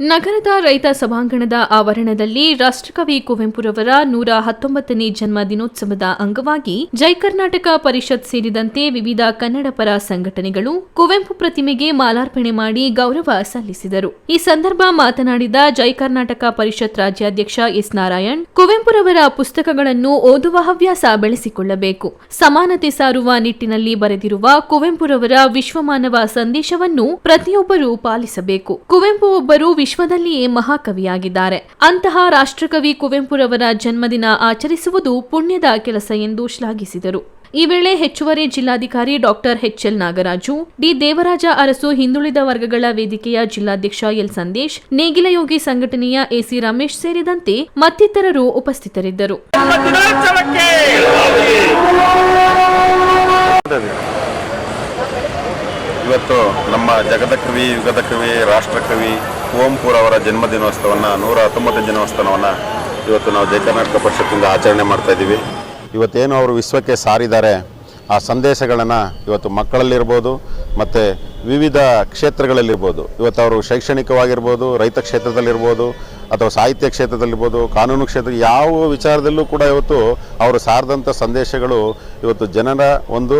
ನಗರದ ರೈತ ಸಭಾಂಗಣದ ಆವರಣದಲ್ಲಿ ರಾಷ್ಟ್ರಕವಿ ಕುವೆಂಪುರವರ ನೂರ ಹತ್ತೊಂಬತ್ತನೇ ಜನ್ಮ ದಿನೋತ್ಸವದ ಅಂಗವಾಗಿ ಜೈ ಕರ್ನಾಟಕ ಪರಿಷತ್ ಸೇರಿದಂತೆ ವಿವಿಧ ಕನ್ನಡ ಪರ ಸಂಘಟನೆಗಳು ಕುವೆಂಪು ಪ್ರತಿಮೆಗೆ ಮಾಲಾರ್ಪಣೆ ಮಾಡಿ ಗೌರವ ಸಲ್ಲಿಸಿದರು. ಈ ಸಂದರ್ಭ ಮಾತನಾಡಿದ ಜೈ ಕರ್ನಾಟಕ ಪರಿಷತ್ ರಾಜ್ಯಾಧ್ಯಕ್ಷ ಎಸ್ ನಾರಾಯಣ್, ಕುವೆಂಪುರವರ ಪುಸ್ತಕಗಳನ್ನು ಓದುವ ಹವ್ಯಾಸ ಬೆಳೆಸಿಕೊಳ್ಳಬೇಕು. ಸಮಾನತೆ ಸಾರುವ ನಿಟ್ಟಿನಲ್ಲಿ ಬರೆದಿರುವ ಕುವೆಂಪುರವರ ವಿಶ್ವಮಾನವ ಸಂದೇಶವನ್ನು ಪ್ರತಿಯೊಬ್ಬರೂ ಪಾಲಿಸಬೇಕು. ಕುವೆಂಪು ಒಬ್ಬರು ವಿಶ್ವದಲ್ಲಿಯೇ ಮಹಾಕವಿಯಾಗಿದ್ದಾರೆ. ಅಂತಹ ರಾಷ್ಟ್ರಕವಿ ಕುವೆಂಪುರವರ ಜನ್ಮದಿನ ಆಚರಿಸುವುದು ಪುಣ್ಯದ ಕೆಲಸ ಎಂದು ಶ್ಲಾಘಿಸಿದರು. ಈ ವೇಳೆ ಹೆಚ್ಚುವರಿ ಜಿಲ್ಲಾಧಿಕಾರಿ doctor H L Nagaraju, D Devaraja Arasu ಹಿಂದುಳಿದ ವರ್ಗಗಳ ವೇದಿಕೆಯ ಜಿಲ್ಲಾಧ್ಯಕ್ಷ ಎಲ್ ಸಂದೇಶ್ ನೇಗಿಲಯೋಗಿ ಸಂಘಟನೆಯ ಎಸಿ ರಮೇಶ್ ಸೇರಿದಂತೆ ಮತ್ತಿತರರು ಉಪಸ್ಥಿತರಿದ್ದರು. ಇವತ್ತು ನಮ್ಮ ಜಗದ ಕವಿ, ಯುಗದ ಕವಿ ರಾಷ್ಟ್ರಕವಿ ಜನ್ಮ ಜನ್ಮದಿನೋತ್ಸವವನ್ನು, ನೂರ ಹತ್ತೊಂಬತ್ತು ಜನ್ಮೋತ್ಸವವನ್ನು ಇವತ್ತು ನಾವು ಜಯ ಕರ್ನಾಟಕ ಪರಿಷತ್ತಿಂದ ಆಚರಣೆ ಮಾಡ್ತಾ ಇದ್ದೀವಿ. ಇವತ್ತೇನು ಅವರು ವಿಶ್ವಕ್ಕೆ ಸಾರಿದ್ದಾರೆ, ಆ ಸಂದೇಶಗಳನ್ನು ಇವತ್ತು ಮಕ್ಕಳಲ್ಲಿರ್ಬೋದು, ಮತ್ತು ವಿವಿಧ ಕ್ಷೇತ್ರಗಳಲ್ಲಿರ್ಬೋದು. ಇವತ್ತು ಅವರು ಶೈಕ್ಷಣಿಕವಾಗಿರ್ಬೋದು, ರೈತ ಕ್ಷೇತ್ರದಲ್ಲಿರ್ಬೋದು ಅಥವಾ ಸಾಹಿತ್ಯ ಕ್ಷೇತ್ರದಲ್ಲಿರ್ಬೋದು, ಕಾನೂನು ಕ್ಷೇತ್ರ, ಯಾವ ವಿಚಾರದಲ್ಲೂ ಕೂಡ ಇವತ್ತು ಅವರು ಸಾರದಂಥ ಸಂದೇಶಗಳು ಇವತ್ತು ಜನರ ಒಂದು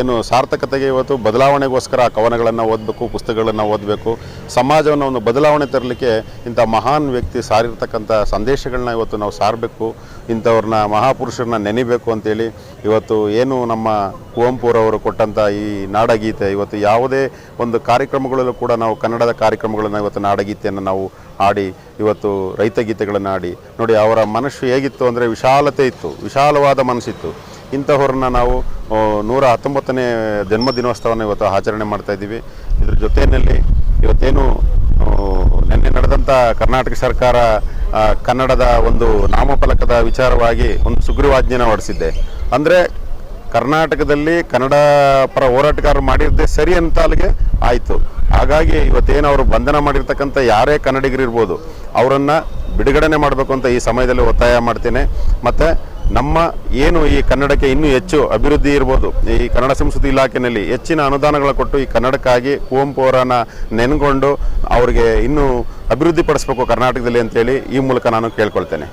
ಏನು ಸಾರ್ಥಕತೆಗೆ ಇವತ್ತು ಬದಲಾವಣೆಗೋಸ್ಕರ ಕವನಗಳನ್ನು ಓದಬೇಕು, ಪುಸ್ತಕಗಳನ್ನು ಓದಬೇಕು. ಸಮಾಜವನ್ನು ಒಂದು ಬದಲಾವಣೆ ತರಲಿಕ್ಕೆ ಇಂಥ ಮಹಾನ್ ವ್ಯಕ್ತಿ ಸಾರಿರ್ತಕ್ಕಂಥ ಸಂದೇಶಗಳನ್ನ ಇವತ್ತು ನಾವು ಸಾರಬೇಕು. ಇಂಥವ್ರನ್ನ ಮಹಾಪುರುಷರನ್ನ ನೆನಿಬೇಕು ಅಂತೇಳಿ ಇವತ್ತು ಏನು ನಮ್ಮ ಕುವೆಂಪುರವರು ಕೊಟ್ಟಂಥ ಈ ನಾಡಗೀತೆ, ಇವತ್ತು ಯಾವುದೇ ಒಂದು ಕಾರ್ಯಕ್ರಮಗಳಲ್ಲೂ ಕೂಡ ನಾವು ಕನ್ನಡದ ಕಾರ್ಯಕ್ರಮಗಳನ್ನು ಇವತ್ತು ನಾಡಗೀತೆಯನ್ನು ನಾವು ಹಾಡಿ ಇವತ್ತು ರೈತ ಗೀತೆಗಳನ್ನು ಹಾಡಿ. ನೋಡಿ, ಅವರ ಮನಸ್ಸು ಹೇಗಿತ್ತು ಅಂದರೆ ವಿಶಾಲತೆ ಇತ್ತು, ವಿಶಾಲವಾದ ಮನಸ್ಸಿತ್ತು. ಇಂಥವ್ರನ್ನ ನಾವು ನೂರ ಹತ್ತೊಂಬತ್ತನೇ ಜನ್ಮದಿನೋತ್ಸವನ ಇವತ್ತು ಆಚರಣೆ ಮಾಡ್ತಾ ಇದ್ದೀವಿ. ಇದ್ರ ಜೊತೆಯಲ್ಲಿ ಇವತ್ತೇನು ನಿನ್ನೆ ನಡೆದಂಥ ಕರ್ನಾಟಕ ಸರ್ಕಾರ ಕನ್ನಡದ ಒಂದು ನಾಮಫಲಕದ ವಿಚಾರವಾಗಿ ಒಂದು ಸುಗ್ರೀವಾಜ್ಞೆನ ಹೊರಡಿಸಿದ್ದೆ. ಅಂದರೆ ಕರ್ನಾಟಕದಲ್ಲಿ ಕನ್ನಡ ಪರ ಹೋರಾಟಗಾರರು ಮಾಡಿರದೆ ಸರಿ ಅಂತ ಅಲ್ಲಿಗೆ ಆಯಿತು. ಹಾಗಾಗಿ ಇವತ್ತೇನು ಅವರು ಬಂಧನ ಮಾಡಿರ್ತಕ್ಕಂಥ ಯಾರೇ ಕನ್ನಡಿಗರಿರ್ಬೋದು ಅವರನ್ನು ಬಿಡುಗಡೆ ಮಾಡಬೇಕು ಅಂತ ಈ ಸಮಯದಲ್ಲಿ ಒತ್ತಾಯ ಮಾಡ್ತೇನೆ. ಮತ್ತು ನಮ್ಮ ಏನು ಈ ಕನ್ನಡಕ್ಕೆ ಇನ್ನೂ ಹೆಚ್ಚು ಅಭಿವೃದ್ಧಿ ಇರ್ಬೋದು, ಈ ಕನ್ನಡ ಸಂಸ್ಕೃತಿ ಇಲಾಖೆಯಲ್ಲಿ ಹೆಚ್ಚಿನ ಅನುದಾನಗಳ ಕೊಟ್ಟು ಈ ಕನ್ನಡಕ್ಕಾಗಿ ಕುವೆಂಪು ಅವರನ್ನು ನೆನ್ಕೊಂಡು ಅವರಿಗೆ ಇನ್ನೂ ಅಭಿವೃದ್ಧಿ ಪಡಿಸ್ಬೇಕು ಕರ್ನಾಟಕದಲ್ಲಿ ಅಂತೇಳಿ ಈ ಮೂಲಕ ನಾನು ಕೇಳ್ಕೊಳ್ತೇನೆ.